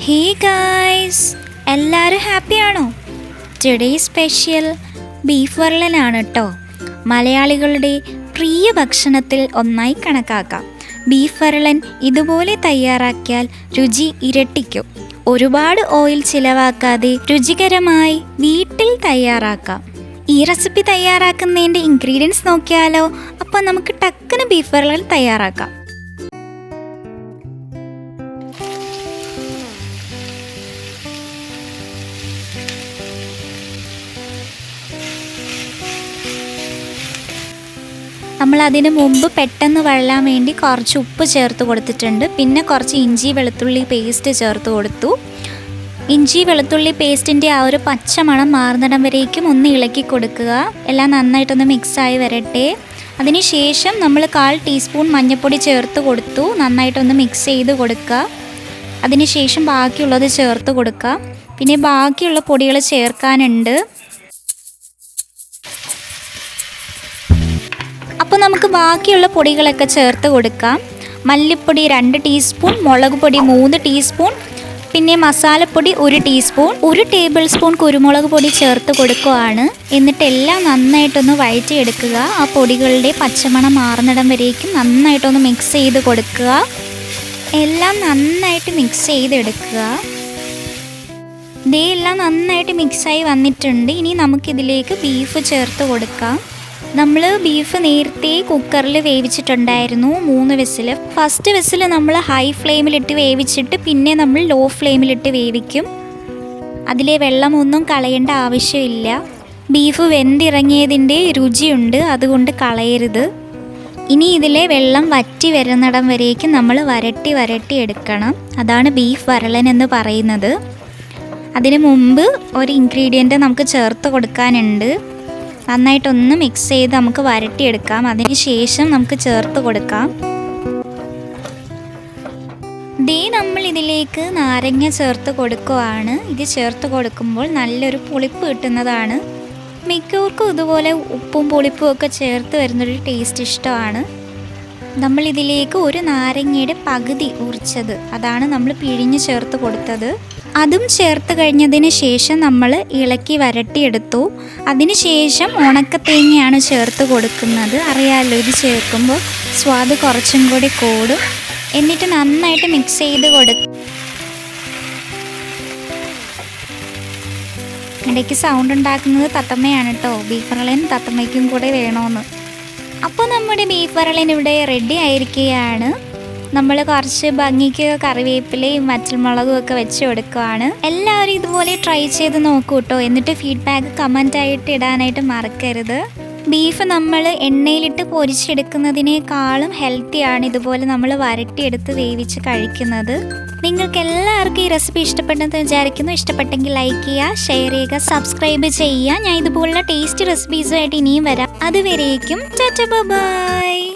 ഹേ guys എല്ലാവരും happy ആണോ? Today special beef വരളനാണ് കേട്ടോ മലയാളികളുടെ പ്രിയ ഭക്ഷണത്തിൽ ഒന്നായി കണക്കാക്കാം. ബീഫ് വരളൻ ഇതുപോലെ തയ്യാറാക്കിയാൽ രുചി ഇരട്ടിക്കും. ഒരുപാട് ഓയിൽ ചിലവാക്കാതെ രുചികരമായി വീട്ടിൽ തയ്യാറാക്കാം. ഈ റെസിപ്പി തയ്യാറാക്കുന്നതിന്റെ ഇൻഗ്രീഡിയൻസ് നോക്കിയാലോ? അപ്പോൾ നമുക്ക് ടക്കിന് ബീഫ് വരളൻ തയ്യാറാക്കാം. നമ്മൾ അതിന് മുമ്പ് പെട്ടെന്ന് വഴലാൻ വേണ്ടി കുറച്ച് ഉപ്പ് ചേർത്ത് കൊടുത്തിട്ടുണ്ട്. പിന്നെ കുറച്ച് ഇഞ്ചി വെളുത്തുള്ളി പേസ്റ്റ് ചേർത്ത് കൊടുത്തു. ഇഞ്ചി വെളുത്തുള്ളി പേസ്റ്റിന്റെ ആ ഒരു പച്ചമണം മാറുന്നിടം വരേക്കും ഒന്ന് ഇളക്കി കൊടുക്കുക. എല്ലാം നന്നായിട്ടൊന്ന് മിക്സായി വരട്ടെ. അതിനുശേഷം നമ്മൾ കാൽ ടീസ്പൂൺ മഞ്ഞൾപ്പൊടി ചേർത്ത് കൊടുത്തു. നന്നായിട്ടൊന്ന് മിക്സ് ചെയ്ത് കൊടുക്കുക അതിനുശേഷം ബാക്കിയുള്ളത് ചേർത്ത് കൊടുക്കുക പിന്നെ ബാക്കിയുള്ള പൊടികൾ ചേർക്കാനുണ്ട്. നമുക്ക് ബാക്കിയുള്ള പൊടികളൊക്കെ ചേർത്ത് കൊടുക്കാം. മല്ലിപ്പൊടി രണ്ട് ടീസ്പൂൺ മുളക് പൊടി മൂന്ന് ടീസ്പൂൺ പിന്നെ മസാലപ്പൊടി ഒരു ടീസ്പൂൺ ഒരു ടേബിൾ സ്പൂൺ കുരുമുളക് പൊടി ചേർത്ത് കൊടുക്കുകയാണ് എന്നിട്ട് എല്ലാം നന്നായിട്ടൊന്ന് വഴറ്റിയെടുക്കുക. ആ പൊടികളുടെ പച്ചമണം മാറുന്നിടം വരേക്കും നന്നായിട്ടൊന്ന് മിക്സ് ചെയ്ത് കൊടുക്കുക. എല്ലാം നന്നായിട്ട് മിക്സ് ചെയ്തെടുക്കുക. ഇതേ എല്ലാം നന്നായിട്ട് മിക്സായി വന്നിട്ടുണ്ട്. ഇനി നമുക്കിതിലേക്ക് ബീഫ് ചേർത്ത് കൊടുക്കാം. നമ്മൾ ബീഫ് നേരത്തെ കുക്കറിൽ വേവിച്ചിട്ടുണ്ടായിരുന്നു മൂന്ന് വിസിൽ ഫസ്റ്റ് വിസിൽ നമ്മൾ ഹൈ ഫ്ലെയിമിലിട്ട് വേവിച്ചിട്ട് പിന്നെ നമ്മൾ ലോ ഫ്ലെയിമിലിട്ട് വേവിക്കും. അതിലെ വെള്ളമൊന്നും കളയേണ്ട ആവശ്യമില്ല. ബീഫ് വെന്തിറങ്ങിയതിന്റെ രുചിയുണ്ട് അതുകൊണ്ട് കളയരുത്. ഇനി ഇതിലെ വെള്ളം വറ്റി വരുന്നിടം വരേക്കും നമ്മൾ വരട്ടി വരട്ടി എടുക്കണം. അതാണ് ബീഫ് വരളൻ എന്ന് പറയുന്നത്. അതിനു മുമ്പ് ഒരു ഇൻഗ്രീഡിയന്റ് നമുക്ക് ചേർത്ത് കൊടുക്കാനുണ്ട്. നന്നായിട്ടൊന്ന് മിക്സ് ചെയ്ത് നമുക്ക് വരട്ടിയെടുക്കാം. അതിന് ശേഷം നമുക്ക് ചേർത്ത് കൊടുക്കാം. ദേ നമ്മൾ ഇതിലേക്ക് നാരങ്ങ ചേർത്ത് കൊടുക്കുവാണ്. ഇത് ചേർത്ത് കൊടുക്കുമ്പോൾ നല്ലൊരു പുളിപ്പ് കിട്ടുന്നതാണ്. മിക്കവർക്കും ഇതുപോലെ ഉപ്പും പുളിപ്പും ഒക്കെ ചേർത്ത് വരുന്നൊരു ടേസ്റ്റ് ഇഷ്ടമാണ്. നമ്മൾ ഇതിലേക്ക് ഒരു നാരങ്ങയുടെ പകുതി ഉറിച്ചത് അതാണ് നമ്മൾ പിഴിഞ്ഞ് ചേർത്ത് കൊടുത്തത്. അതും ചേർത്ത് കഴിഞ്ഞതിന് ശേഷം നമ്മൾ ഇളക്കി വരട്ടിയെടുത്തു. അതിന് ശേഷം ഉണക്കത്തേങ്ങയാണ് ചേർത്ത് കൊടുക്കുന്നത്. അറിയാമല്ലോ ഇത് ചേർക്കുമ്പോൾ സ്വാദ് കുറച്ചും കൂടി കൂടും. എന്നിട്ട് നന്നായിട്ട് മിക്സ് ചെയ്ത് കൊടുക്കും ഇടയ്ക്ക് സൗണ്ട് ഉണ്ടാക്കുന്നത് തത്തമ്മയാണ് കേട്ടോ ബീഫ് വറളൻ തത്തമ്മയ്ക്കും കൂടെ വേണമെന്ന് അപ്പോൾ നമ്മുടെ ബീഫ് വറളൻ ഇവിടെ റെഡി ആയിരിക്കുകയാണ്. നമ്മൾ കുറച്ച് ഭംഗിക്ക് കറിവേപ്പിലയും വറ്റൽമുളകും ഒക്കെ വെച്ച് കൊടുക്കുവാണ്. എല്ലാവരും ഇതുപോലെ ട്രൈ ചെയ്ത് നോക്കൂ കേട്ടോ എന്നിട്ട് ഫീഡ്ബാക്ക് കമന്റ് ആയിട്ട് ഇടാനായിട്ട് മറക്കരുത്. ബീഫ് നമ്മൾ എണ്ണയിലിട്ട് പൊരിച്ചെടുക്കുന്നതിനേക്കാളും ഹെൽത്തിയാണ് ഇതുപോലെ നമ്മൾ വരട്ടിയെടുത്ത് വേവിച്ച് കഴിക്കുന്നത്. നിങ്ങൾക്ക് എല്ലാവർക്കും ഈ റെസിപ്പി ഇഷ്ടപ്പെട്ടെന്ന് വിചാരിക്കുന്നു. ഇഷ്ടപ്പെട്ടെങ്കിൽ ലൈക്ക് ചെയ്യുക ഷെയർ ചെയ്യുക സബ്സ്ക്രൈബ് ചെയ്യുക. ഞാൻ ഇതുപോലുള്ള ടേസ്റ്റ് റെസിപ്പീസുമായിട്ട് ഇനിയും വരാം. അതുവരേക്കും ബൈ.